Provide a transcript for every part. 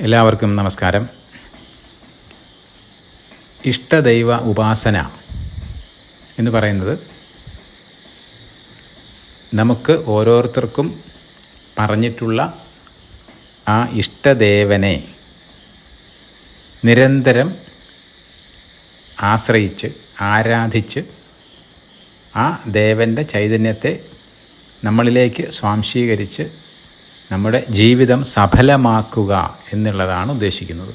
എല്ലാവർക്കും നമസ്കാരം. ഇഷ്ടദൈവ ഉപാസന എന്ന് പറയുന്നത് നമുക്ക് ഓരോരുത്തർക്കും പറഞ്ഞിട്ടുള്ള ആ ഇഷ്ടദേവനെ നിരന്തരം ആശ്രയിച്ച് ആരാധിച്ച് ആ ദേവന്റെ ചൈതന്യത്തെ നമ്മളിലേക്ക് സ്വാംശീകരിച്ച് നമ്മുടെ ജീവിതം സഫലമാക്കുക എന്നുള്ളതാണ് ഉദ്ദേശിക്കുന്നത്.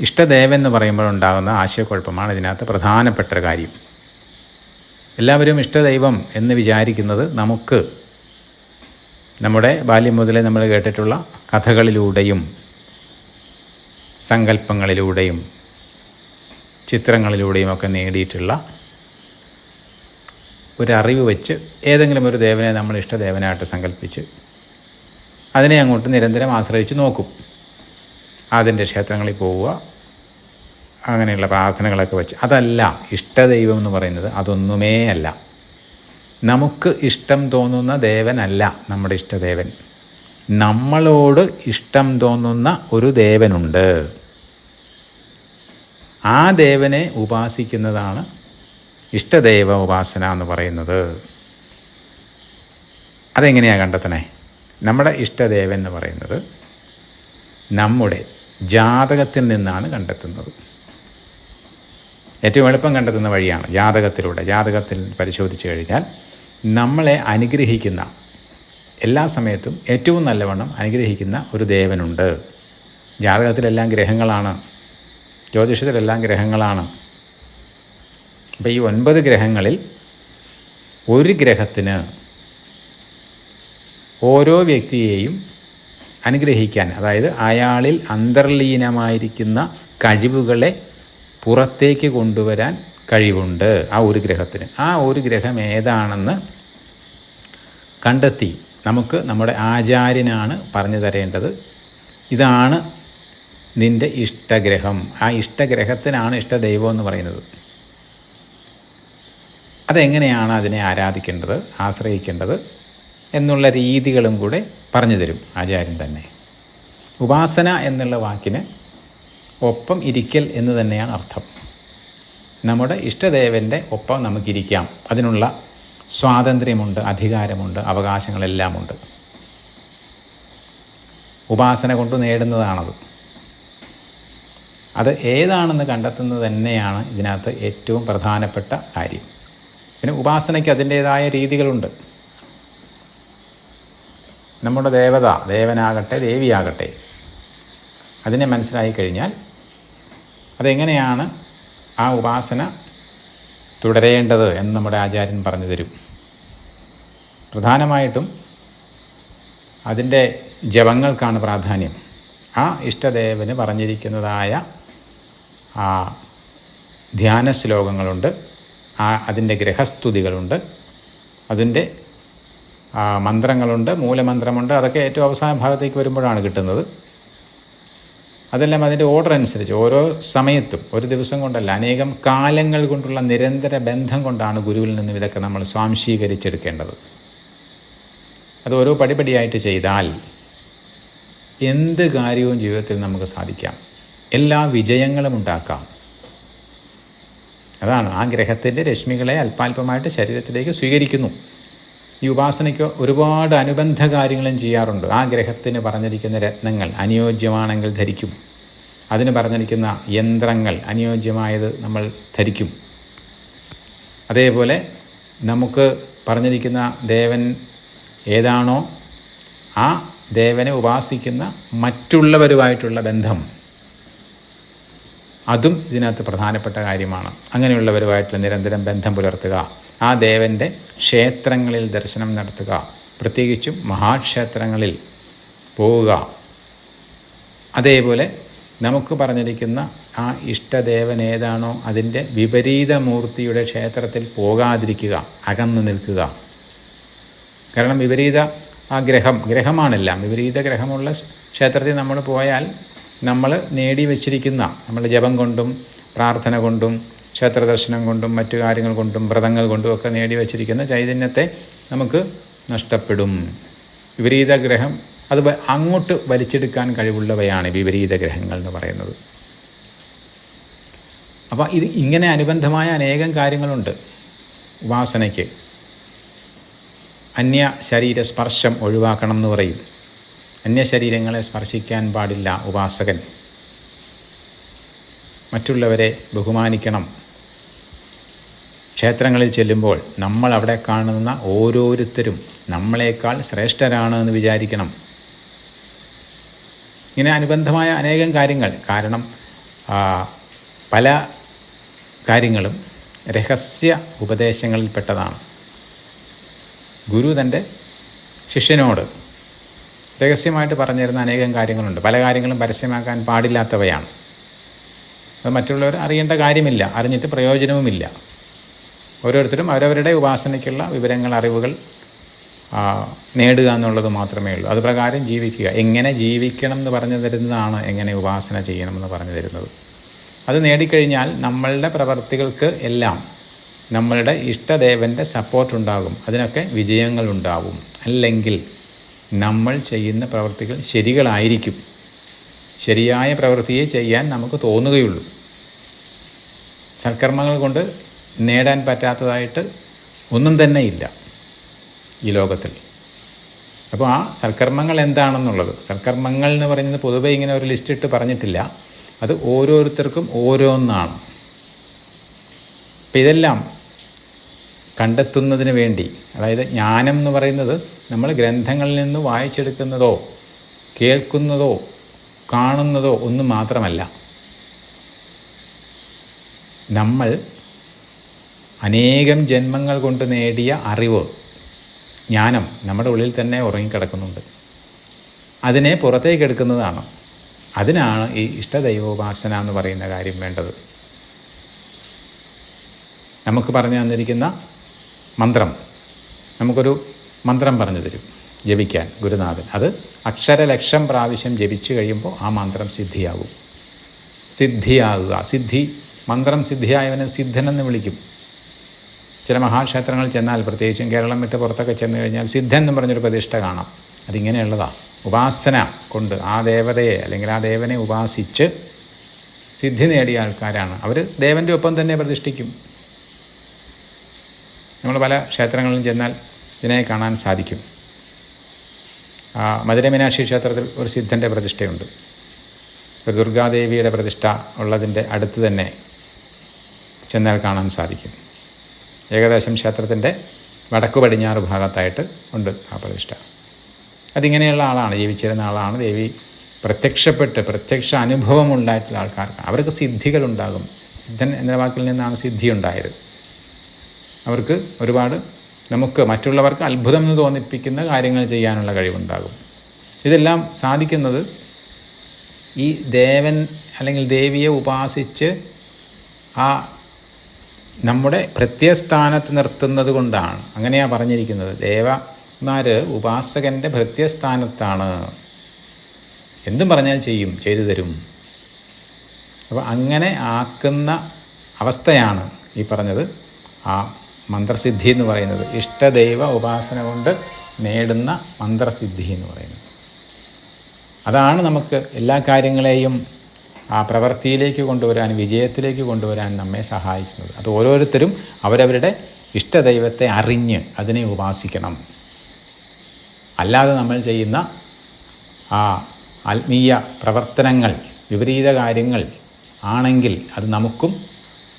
ഇഷ്ടദേവൻ എന്ന് പറയുമ്പോഴുണ്ടാകുന്ന ആശയക്കുഴപ്പമാണ് ഇതിനകത്ത് പ്രധാനപ്പെട്ട ഒരു കാര്യം. എല്ലാവരും ഇഷ്ടദൈവം എന്ന് വിചാരിക്കുന്നത് നമുക്ക് നമ്മുടെ ബാല്യം മുതലേ നമ്മൾ കേട്ടിട്ടുള്ള കഥകളിലൂടെയും സങ്കല്പങ്ങളിലൂടെയും ചിത്രങ്ങളിലൂടെയും ഒക്കെ നേടിയിട്ടുള്ള ഒരറിവ് വെച്ച് ഏതെങ്കിലും ഒരു ദേവനെ നമ്മൾ ഇഷ്ടദേവനായിട്ട് സങ്കല്പിച്ച് അതിനെ അങ്ങോട്ട് നിരന്തരം ആശ്രയിച്ച് നോക്കും. അതിന്റെ ക്ഷേത്രങ്ങളിൽ പോവുക അങ്ങനെയുള്ള പ്രാർത്ഥനകളൊക്കെ വെച്ച്. അതല്ല ഇഷ്ടദൈവം എന്ന് പറയുന്നത് അതൊന്നുമേ അല്ല. നമുക്ക് ഇഷ്ടം തോന്നുന്ന ദേവനല്ല നമ്മുടെ ഇഷ്ടദേവൻ. നമ്മളോട് ഇഷ്ടം തോന്നുന്ന ഒരു ദേവനുണ്ട്. ആ ദേവനെ ഉപാസിക്കുന്നതാണ് ഇഷ്ടദൈവ ഉപാസന എന്ന് പറയുന്നത്. അതെങ്ങനെയാണ് കണ്ടെത്തണേ? നമ്മുടെ ഇഷ്ടദേവൻ എന്ന് പറയുന്നത് നമ്മുടെ ജാതകത്തിൽ നിന്നാണ് കണ്ടെത്തുന്നത്. ഏറ്റവും എളുപ്പം കണ്ടെത്തുന്ന വഴിയാണ് ജാതകത്തിലൂടെ. ജാതകത്തിൽ പരിശോധിച്ച് കഴിഞ്ഞാൽ നമ്മളെ അനുഗ്രഹിക്കുന്ന എല്ലാ സമയത്തും ഏറ്റവും നല്ലവണ്ണം അനുഗ്രഹിക്കുന്ന ഒരു ദേവനുണ്ട്. ജാതകത്തിലെല്ലാം ഗ്രഹങ്ങളാണ്. ജ്യോതിഷത്തിലെല്ലാം ഗ്രഹങ്ങളാണ്. അപ്പോൾ ഈ ഒൻപത് ഗ്രഹങ്ങളിൽ ഒരു ഗ്രഹത്തിന് ഓരോ വ്യക്തിയെയും അനുഗ്രഹിക്കാൻ അതായത് അയാളിൽ അന്തർലീനമായിരിക്കുന്ന കഴിവുകളെ പുറത്തേക്ക് കൊണ്ടുവരാൻ കഴിവുണ്ട് ആ ഒരു ഗ്രഹത്തിന്. ആ ഒരു ഗ്രഹം ഏതാണെന്ന് കണ്ടെത്തി നമുക്ക് നമ്മുടെ ആചാര്യനാണ് പറഞ്ഞു തരേണ്ടത്. ഇതാണ് നിന്റെ ഇഷ്ടഗ്രഹം. ആ ഇഷ്ടഗ്രഹത്തിനാണ് ഇഷ്ടദൈവം എന്ന് പറയുന്നത്. അതെങ്ങനെയാണ് അതിനെ ആരാധിക്കേണ്ടത് ആശ്രയിക്കേണ്ടത് എന്നുള്ള രീതികളും കൂടെ പറഞ്ഞു തരും ആചാര്യൻ തന്നെ. ഉപാസന എന്നുള്ള വാക്കിന് ഒപ്പം ഇരിക്കൽ എന്ന് തന്നെയാണ് അർത്ഥം. നമ്മുടെ ഇഷ്ടദേവന്റെ ഒപ്പം നമുക്കിരിക്കാം. അതിനുള്ള സ്വാതന്ത്ര്യമുണ്ട് അധികാരമുണ്ട് അവകാശങ്ങളെല്ലാമുണ്ട്. ഉപാസന കൊണ്ട് നേടുന്നതാണത്. അത് ഏതാണെന്ന് കണ്ടെത്തുന്നത് തന്നെയാണ് ഇതിനകത്ത് ഏറ്റവും പ്രധാനപ്പെട്ട കാര്യം. പിന്നെ ഉപാസനയ്ക്ക് അതിന്റേതായ രീതികളുണ്ട്. നമ്മുടെ ദേവത ദേവനാകട്ടെ ദേവിയാകട്ടെ അതിനെ മനസ്സിലായി കഴിഞ്ഞാൽ അതെങ്ങനെയാണ് ആ ഉപാസന തുടരേണ്ടത് എന്ന് നമ്മുടെ ആചാര്യൻ പറഞ്ഞു തരും. പ്രധാനമായിട്ടും അതിന്റെ ജപങ്ങൾക്കാണ് പ്രാധാന്യം. ആ ഇഷ്ടദേവന് പറഞ്ഞിരിക്കുന്നതായ ആ ധ്യാന ശ്ലോകങ്ങളുണ്ട് ആ അതിന്റെ ഗ്രഹസ്തുതികളുണ്ട് അതിന്റെ മന്ത്രങ്ങളുണ്ട് മൂലമന്ത്രമുണ്ട്. അതൊക്കെ ഏറ്റവും അവസാന ഭാഗത്തേക്ക് വരുമ്പോഴാണ് കിട്ടുന്നത്. അതെല്ലാം അതിന്റെ ഓർഡർ അനുസരിച്ച് ഓരോ സമയത്തും ഒരു ദിവസം കൊണ്ടല്ല അനേകം കാലങ്ങൾ കൊണ്ടുള്ള നിരന്തര ബന്ധം കൊണ്ടാണ് ഗുരുവിൽ നിന്നും ഇതൊക്കെ നമ്മൾ സ്വാംശീകരിച്ചെടുക്കേണ്ടത്. അത് ഓരോ പടിപടിയായിട്ട് ചെയ്താൽ എന്ത് കാര്യവും ജീവിതത്തിൽ നമുക്ക് സാധിക്കാം. എല്ലാ വിജയങ്ങളും ഉണ്ടാക്കാം. അതാണ്. ആ ഗ്രഹത്തിന്റെ രശ്മികളെ അല്പാൽപമായിട്ട് ശരീരത്തിലേക്ക് സ്വീകരിക്കുന്നു. ഈ ഉപാസനയ്ക്ക് ഒരുപാട് അനുബന്ധ കാര്യങ്ങളും ചെയ്യാറുണ്ട്. ആ ഗ്രഹത്തിന് പറഞ്ഞിരിക്കുന്ന രത്നങ്ങൾ അനുയോജ്യമാണെങ്കിൽ ധരിക്കും. അതിന് പറഞ്ഞിരിക്കുന്ന യന്ത്രങ്ങൾ അനുയോജ്യമായത് നമ്മൾ ധരിക്കും. അതേപോലെ നമുക്ക് പറഞ്ഞിരിക്കുന്ന ദേവൻ ഏതാണോ ആ ദേവനെ ഉപാസിക്കുന്ന മറ്റുള്ളവരുമായിട്ടുള്ള ബന്ധം. അതും ഇതിനകത്ത് പ്രധാനപ്പെട്ട കാര്യമാണ്. അങ്ങനെയുള്ളവരുമായിട്ടുള്ള നിരന്തരം ബന്ധം പുലർത്തുക. ആ ദേവന്റെ ക്ഷേത്രങ്ങളിൽ ദർശനം നടത്തുക. പ്രത്യേകിച്ചും മഹാക്ഷേത്രങ്ങളിൽ പോവുക. അതേപോലെ നമുക്ക് പറഞ്ഞിരിക്കുന്ന ആ ഇഷ്ടദേവൻ ഏതാണോ അതിന്റെ വിപരീതമൂർത്തിയുടെ ക്ഷേത്രത്തിൽ പോകാതിരിക്കുക അകന്നു നിൽക്കുക. കാരണം വിപരീത ആ ഗ്രഹം ഗ്രഹമാണെല്ലാം. വിപരീത ഗ്രഹമുള്ള ക്ഷേത്രത്തിൽ നമ്മൾ പോയാൽ നമ്മൾ നേടി വച്ചിരിക്കുന്ന നമ്മൾ ജപം കൊണ്ടും പ്രാർത്ഥന കൊണ്ടും ക്ഷേത്ര ദർശനം കൊണ്ടും മറ്റു കാര്യങ്ങൾ കൊണ്ടും വ്രതങ്ങൾ കൊണ്ടും ഒക്കെ നേടി വച്ചിരിക്കുന്ന ചൈതന്യത്തെ നമുക്ക് നഷ്ടപ്പെടും. വിപരീത ഗ്രഹം അത് അങ്ങോട്ട് വലിച്ചെടുക്കാൻ കഴിവുള്ളവയാണ് വിപരീത ഗ്രഹങ്ങൾ എന്ന് പറയുന്നത്. അപ്പോൾ ഇത് ഇങ്ങനെ അനുബന്ധമായ അനേകം കാര്യങ്ങളുണ്ട് ഉപാസനയ്ക്ക്. അന്യ ശരീര സ്പർശം ഒഴിവാക്കണം എന്ന് പറയും. അന്യ ശരീരങ്ങളെ സ്പർശിക്കാൻ പാടില്ല ഉപാസകൻ. മറ്റുള്ളവരെ ബഹുമാനിക്കണം. ക്ഷേത്രങ്ങളിൽ ചെല്ലുമ്പോൾ നമ്മൾ അവിടെ കാണുന്ന ഓരോരുത്തരും നമ്മളെക്കാൾ ശ്രേഷ്ഠരാണ് എന്ന് വിചാരിക്കണം. ഇങ്ങനെ അനുബന്ധമായ അനേകം കാര്യങ്ങൾ. കാരണം പല കാര്യങ്ങളും രഹസ്യ ഉപദേശങ്ങളിൽപ്പെട്ടതാണ് ഗുരു തന്റെ ശിഷ്യനോട് രഹസ്യമായിട്ട് പറഞ്ഞിരുന്ന അനേകം കാര്യങ്ങളുണ്ട്. പല കാര്യങ്ങളും പരസ്യമാക്കാൻ പാടില്ലാത്തവയാണ്. അത് മറ്റുള്ളവർ അറിയേണ്ട കാര്യമില്ല. അറിഞ്ഞിട്ട് പ്രയോജനവുമില്ല. ഓരോരുത്തരും അവരവരുടെ ഉപാസനയ്ക്കുള്ള വിവരങ്ങൾ അറിവുകൾ നേടുക എന്നുള്ളത് മാത്രമേ ഉള്ളൂ. അത് പ്രകാരം ജീവിക്കുക. എങ്ങനെ ജീവിക്കണം എന്ന് പറഞ്ഞു തരുന്നതാണ് എങ്ങനെ ഉപാസന ചെയ്യണമെന്ന് പറഞ്ഞു തരുന്നത്. അത് നേടിക്കഴിഞ്ഞാൽ നമ്മളുടെ പ്രവർത്തികൾക്ക് എല്ലാം നമ്മളുടെ ഇഷ്ടദേവന്റെ സപ്പോർട്ട് ഉണ്ടാകും. അതിനൊക്കെ വിജയങ്ങളുണ്ടാവും. അല്ലെങ്കിൽ നമ്മൾ ചെയ്യുന്ന പ്രവൃത്തികൾ ശരികളായിരിക്കും. ശരിയായ പ്രവൃത്തിയെ ചെയ്യാൻ നമുക്ക് തോന്നുകയുള്ളൂ. സൽക്കർമ്മങ്ങൾ കൊണ്ട് നേടാൻ പറ്റാത്തതായിട്ട് ഒന്നും തന്നെ ഇല്ല ഈ ലോകത്തിൽ. അപ്പോൾ ആ സൽക്കർമ്മങ്ങൾ എന്താണെന്നുള്ളത്? സൽക്കർമ്മങ്ങൾ എന്ന് പറയുന്നത് പൊതുവെ ഇങ്ങനെ ഒരു ലിസ്റ്റ് ഇട്ട് പറഞ്ഞിട്ടില്ല. അത് ഓരോരുത്തർക്കും ഓരോന്നാണ്. അപ്പം ഇതെല്ലാം കണ്ടെത്തുന്നതിന് വേണ്ടി അതായത് ജ്ഞാനം എന്ന് പറയുന്നത് നമ്മൾ ഗ്രന്ഥങ്ങളിൽ നിന്ന് വായിച്ചെടുക്കുന്നതോ കേൾക്കുന്നതോ കാണുന്നതോ ഒന്നും മാത്രമല്ല. നമ്മൾ അനേകം ജന്മങ്ങൾ കൊണ്ട് നേടിയ അറിവ് ജ്ഞാനം നമ്മുടെ ഉള്ളിൽ തന്നെ ഉറങ്ങിക്കിടക്കുന്നുണ്ട്. അതിനെ പുറത്തേക്ക് എടുക്കുന്നതാണ്. അതിനാണ് ഈ ഇഷ്ടദൈവോപാസന എന്ന് പറയുന്ന കാര്യം വേണ്ടത്. നമുക്ക് പറഞ്ഞു തന്നിരിക്കുന്ന മന്ത്രം. നമുക്കൊരു മന്ത്രം പറഞ്ഞു തരും. ജപിക്കാൻ ഗുരുനാഥൻ. അത് അക്ഷരലക്ഷം പ്രാവശ്യം ജപിച്ചു കഴിയുമ്പോൾ ആ മന്ത്രം സിദ്ധിയാകും. സിദ്ധിയാകുക. സിദ്ധി മന്ത്രം സിദ്ധിയായവനെ സിദ്ധനെന്ന് വിളിക്കും. ചില മഹാക്ഷേത്രങ്ങൾ ചെന്നാൽ പ്രത്യേകിച്ചും കേരളം വിട്ട് പുറത്തൊക്കെ ചെന്ന് കഴിഞ്ഞാൽ സിദ്ധൻ എന്ന് പറഞ്ഞൊരു പ്രതിഷ്ഠ കാണാം. അതിങ്ങനെയുള്ളതാണ് ഉപാസന കൊണ്ട് ആ ദേവതയെ അല്ലെങ്കിൽ ആ ദേവനെ ഉപാസിച്ച് സിദ്ധി നേടിയ ആൾക്കാരാണ്. അവർ ദേവന്റെ ഒപ്പം തന്നെ പ്രതിഷ്ഠിക്കും. നമ്മൾ പല ക്ഷേത്രങ്ങളിലും ചെന്നാൽ ഇതിനെ കാണാൻ സാധിക്കും. മധുര മീനാക്ഷി ക്ഷേത്രത്തിൽ ഒരു സിദ്ധന്റെ പ്രതിഷ്ഠയുണ്ട്. ഒരു ദുർഗാദേവിയുടെ പ്രതിഷ്ഠ ഉള്ളതിന്റെ അടുത്ത് തന്നെ ചെന്നാൽ കാണാൻ സാധിക്കും. ഏകദേശം ക്ഷേത്രത്തിന്റെ വടക്കു പടിഞ്ഞാറ് ഭാഗത്തായിട്ട് ഉണ്ട് ആ പ്രതിഷ്ഠ. അതിങ്ങനെയുള്ള ആളാണ് ജീവിച്ചിരുന്ന ആളാണ്. ദേവി പ്രത്യക്ഷപ്പെട്ട് പ്രത്യക്ഷ അനുഭവം ഉണ്ടായിട്ടുള്ള ആൾക്കാർക്ക് അവർക്ക് സിദ്ധികളുണ്ടാകും. സിദ്ധൻ എന്ന വാക്കിൽ നിന്നാണ് സിദ്ധി ഉണ്ടായത്. അവർക്ക് ഒരുപാട് നമുക്ക് മറ്റുള്ളവർക്ക് അത്ഭുതം എന്ന് തോന്നിപ്പിക്കുന്ന കാര്യങ്ങൾ ചെയ്യാനുള്ള കഴിവുണ്ടാകും. ഇതെല്ലാം സാധിക്കുന്നത് ഈ ദേവൻ അല്ലെങ്കിൽ ദേവിയെ ഉപാസിച്ച് ആ നമ്മുടെ പ്രത്യസ്ഥാനത്ത് നിർത്തുന്നത് കൊണ്ടാണ്. അങ്ങനെയാണ് പറഞ്ഞിരിക്കുന്നത്. ദേവന്മാർ ഉപാസകന്റെ പ്രത്യസ്ഥാനത്താണ്. എന്തും പറഞ്ഞാൽ ചെയ്യും ചെയ്തു തരും. അപ്പോൾ അങ്ങനെ ആക്കുന്ന അവസ്ഥയാണ് ഈ പറഞ്ഞത്. ആ മന്ത്രസിദ്ധി എന്ന് പറയുന്നത്. ഇഷ്ടദൈവ ഉപാസന കൊണ്ട് നേടുന്ന മന്ത്രസിദ്ധി എന്ന് പറയുന്നത്. അതാണ് നമുക്ക് എല്ലാ കാര്യങ്ങളെയും ആ പ്രവൃത്തിയിലേക്ക് കൊണ്ടുവരാൻ വിജയത്തിലേക്ക് കൊണ്ടുവരാൻ നമ്മെ സഹായിക്കുന്നത്. അത് ഓരോരുത്തരും അവരവരുടെ ഇഷ്ടദൈവത്തെ അറിഞ്ഞ് അതിനെ ഉപാസിക്കണം. അല്ലാതെ നമ്മൾ ചെയ്യുന്ന ആ ആത്മീയ പ്രവർത്തനങ്ങൾ വിപരീത കാര്യങ്ങൾ ആണെങ്കിൽ അത് നമുക്കും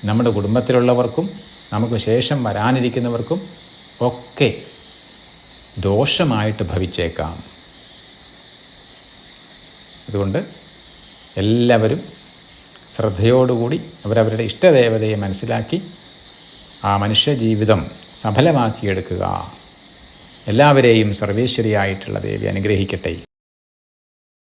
നമ്മുടെ കുടുംബത്തിലുള്ളവർക്കും നമുക്ക് ശേഷം വരാനിരിക്കുന്നവർക്കും ഒക്കെ ദോഷമായിട്ട് ഭവിച്ചേക്കാം. അതുകൊണ്ട് എല്ലാവരും ശ്രദ്ധയോടുകൂടി അവരവരുടെ ഇഷ്ടദേവതയെ മനസ്സിലാക്കി ആ മനുഷ്യജീവിതം സഫലമാക്കിയെടുക്കുക. എല്ലാവരെയും സർവേശ്വരിയായിട്ടുള്ള ദേവി അനുഗ്രഹിക്കട്ടെ.